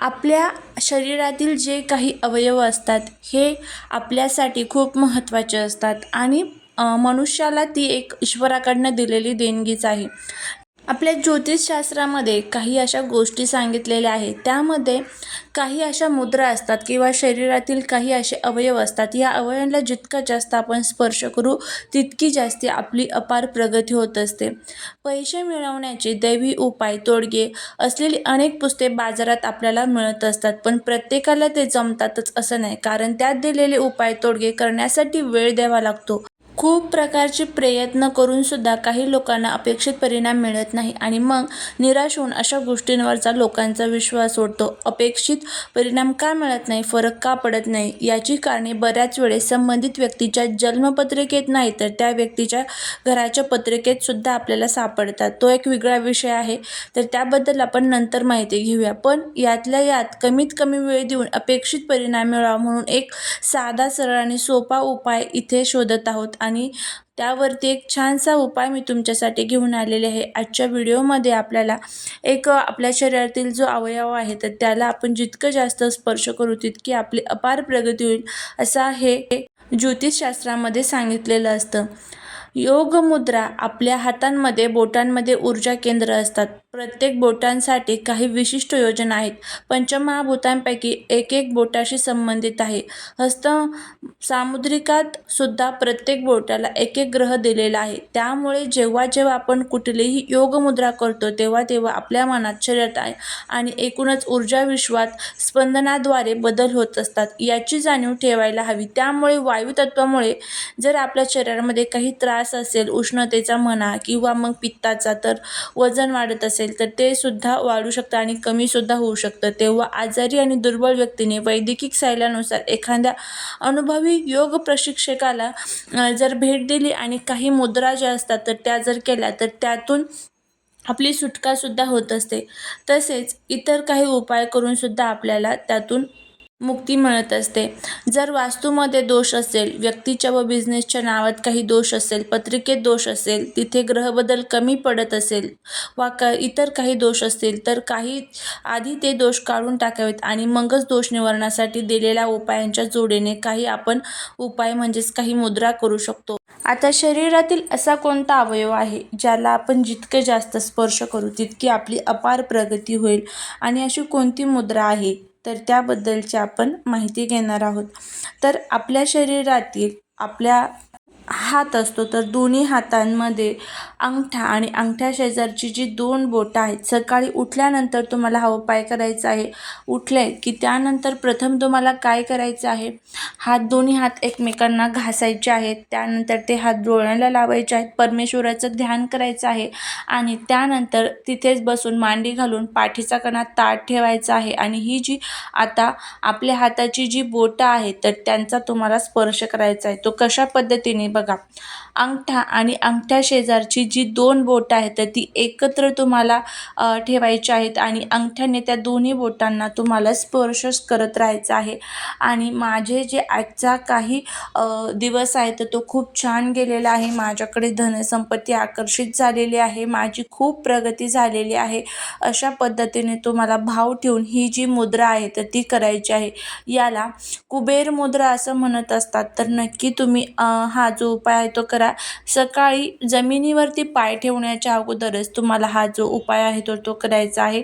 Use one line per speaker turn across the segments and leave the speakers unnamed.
आपल्या शरीरातील जे काही अवयव असतात हे आपल्यासाठी खूप महत्त्वाचे असतात. आणि मनुष्याला ती एक ईश्वराकडनं दिलेली देणगीच आहे. आपल्या ज्योतिषशास्त्रामध्ये काही अशा गोष्टी सांगितलेल्या आहेत. त्यामध्ये काही अशा मुद्रा असतात किंवा शरीरातील काही असे अवयव असतात. या अवयवांना जितका जास्त आपण स्पर्श करू तितकी जास्त आपली अपार प्रगती होत असते. पैसे मिळवण्याचे दैवी उपाय तोडगे असलेली अनेक पुस्तके बाजारात आपल्याला मिळत असतात. पण प्रत्येकाला ते जमतातच असं नाही. कारण त्यात दिलेले उपाय तोडगे करण्यासाठी वेळ द्यावा लागतो. खूप प्रकारचे प्रयत्न करूनसुद्धा काही लोकांना अपेक्षित परिणाम मिळत नाही आणि मग निराश होऊन अशा गोष्टींवरचा लोकांचा विश्वास उडतो अपेक्षित परिणाम का मिळत नाही? फरक का पडत नाही? याची कारणे बऱ्याच वेळेस संबंधित व्यक्तीच्या जन्मपत्रिकेत नाही तर त्या व्यक्तीच्या घराच्या पत्रिकेत सुद्धा आपल्याला सापडतात. तो एक वेगळा विषय आहे. तर त्याबद्दल आपण नंतर माहिती घेऊया. पण यातल्या यात कमीत कमी वेळ देऊन अपेक्षित परिणाम मिळावा म्हणून एक साधा सरळ आणि सोपा उपाय इथे शोधत आहोत. आणि त्यावरती एक छानसा उपाय मी तुमच्यासाठी घेऊन आलेले आहे. आजच्या व्हिडिओमध्ये आपल्याला एक आपल्या शरीरातील जो अवयव आहे तर त्याला आपण जितकं जास्त स्पर्श करू तितकी आपली अपार प्रगती होईल असा हे ज्योतिषशास्त्रामध्ये सांगितलेलं असतं. योग मुद्रा आपल्या हातांमध्ये बोटांमध्ये ऊर्जा केंद्र असतात. प्रत्येक बोटांसाठी काही विशिष्ट योजना आहेत. पंचमहाभूतांपैकी एक एक बोटाशी संबंधित आहे. हस्त सामुद्रिकात सुद्धा प्रत्येक बोटाला एक एक ग्रह दिलेला आहे. त्यामुळे जेव्हा जेव्हा आपण कुठलीही योग मुद्रा करतो तेव्हा तेव्हा आपल्या मनात शरीरात आहे आणि एकूणच ऊर्जा विश्वात स्पंदनाद्वारे बदल होत असतात. याची जाणीव ठेवायला हवी. त्यामुळे वायुतत्वामुळे जर आपल्या शरीरामध्ये काही त्रास असेल उष्णतेचा म्हणा किंवा मग पित्ताचा तर वजन वाढत असेल. असेल तर ते सुद्धा वाढू शकतं आणि कमीसुद्धा होऊ शकतं. तेव्हा आजारी आणि दुर्बल व्यक्तीने वैद्यकीय सल्ल्यानुसार एखाद्या अनुभवी योग प्रशिक्षकाला जर भेट दिली आणि काही मुद्रा ज्या असतात तर त्या जर केल्या तर त्यातून आपली सुटकासुद्धा होत असते. तसेच इतर काही उपाय करूनसुद्धा आपल्याला त्यातून मुक्ती मिळत असते. जर वास्तूमध्ये दोष असेल व्यक्तीच्या व बिझनेसच्या नावात काही दोष असेल पत्रिकेत दोष असेल तिथे ग्रहबदल कमी पडत असेल वा का इतर काही दोष असतील तर काही आधी ते दोष काढून टाकावेत आणि मगच दोष निवारणासाठी दिलेल्या उपायांच्या जोडीने काही आपण उपाय म्हणजेच काही मुद्रा करू शकतो. आता शरीरातील असा कोणता अवयव आहे ज्याला आपण जितके जास्त स्पर्श करू तितकी आपली अपार प्रगती होईल आणि अशी कोणती मुद्रा आहे? तर त्याबद्दलची आपण माहिती घेणार आहोत. तर आपल्या शरीरातील आपल्या हात असतो तर दोन्ही हातांमध्ये अंगठा आणि अंगठ्या शेजारची जी दोन बोटं आहेत सकाळी उठल्यानंतर तुम्हाला हा उपाय करायचा आहे. उठले की त्यानंतर प्रथम तुम्हाला काय करायचं आहे? हात दोन्ही हात एकमेकांना घासायचे आहेत. त्यानंतर ते हात डोळ्याला लावायचे आहेत. परमेश्वराचं ध्यान करायचं आहे आणि त्यानंतर तिथेच बसून मांडी घालून पाठीचा कणा ताट ठेवायचा आहे आणि ही जी आता आपल्या हाताची जी बोटं आहेत तर त्यांचा तुम्हाला स्पर्श करायचा आहे. तो कशा पद्धतीने बघा बघा. अंगठा आणि अंगठ्या शेजारची जी दोन बोटं आहेत तर ती एकत्र तुम्हाला ठेवायची आहेत आणि अंगठ्याने त्या दोन्ही बोटांना तुम्हाला स्पर्श करत राहायचं आहे. आणि माझे जे आजचा काही दिवस आहे तर तो खूप छान गेलेला आहे. माझ्याकडे धनसंपत्ती आकर्षित झालेली आहे. माझी खूप प्रगती झालेली आहे. अशा पद्धतीने तुम्हाला भाव ठेवून ही जी मुद्रा आहे तर ती करायची आहे. याला कुबेर मुद्रा असं म्हणत असतात. तर नक्की तुम्ही हा जो उपाय आहे तो करा. सकाळी जमिनीवरती पाय ठेवण्याच्या अगोदरच तुम्हाला हा जो उपाय आहे तो तो करायचा आहे.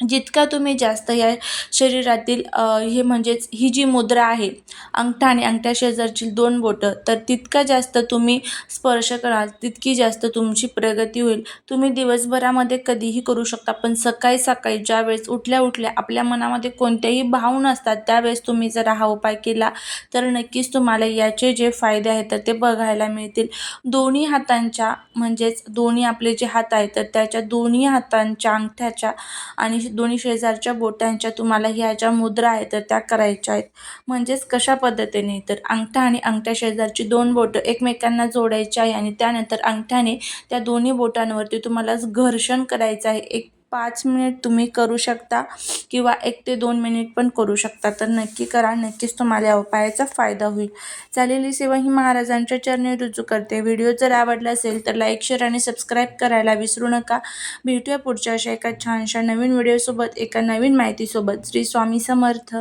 जितका तुम्ही जास्त या शरीरातील हे म्हणजेच ही जी मुद्रा आहे अंगठा आणि अंगठ्या शेजारची दोन बोटं तर तितका जास्त तुम्ही स्पर्श कराल तितकी जास्त तुमची प्रगती होईल. तुम्ही दिवसभरामध्ये कधीही करू शकता पण सकाळी सकाळी ज्यावेळेस उठल्या उठल्या आपल्या मनामध्ये कोणत्याही भाव नसतात त्यावेळेस तुम्ही जर हा उपाय केला तर नक्कीच तुम्हाला याचे जे फायदे आहेत तर ते बघायला मिळतील. दोन्ही हातांच्या म्हणजेच दोन्ही आपले जे हात आहेत तर त्याच्या दोन्ही हातांच्या अंगठ्याच्या आणि दोन्ही शेजारच्या बोटांच्या तुम्हाला ह्या ज्या मुद्रा आहेत तर त्या करायच्या आहेत. म्हणजेच कशा पद्धतीने? तर अंगठा आणि अंगठ्या शेजारची दोन बोटं एकमेकांना जोडायची आहे आणि त्यानंतर अंगठ्याने त्या दोन्ही बोटांवरती तुम्हाला घर्षण करायचं आहे. एक पाच मिनिट तुम्ही करू शकता किंवा एक ते दोन मिनिट पण करू शकता. तर नक्की करा नक्कीच तुम्हाला या उपायाचा फायदा होईल. झालेली सेवा ही महाराजांच्या चरणी रुजू करते. व्हिडिओ जर आवडला असेल तर लाईक शेअर आणि सबस्क्राईब करायला विसरू नका. भेटूया पुढच्या अशा एका छानशा नवीन व्हिडिओसोबत एका नवीन माहितीसोबत. श्री स्वामी समर्थ.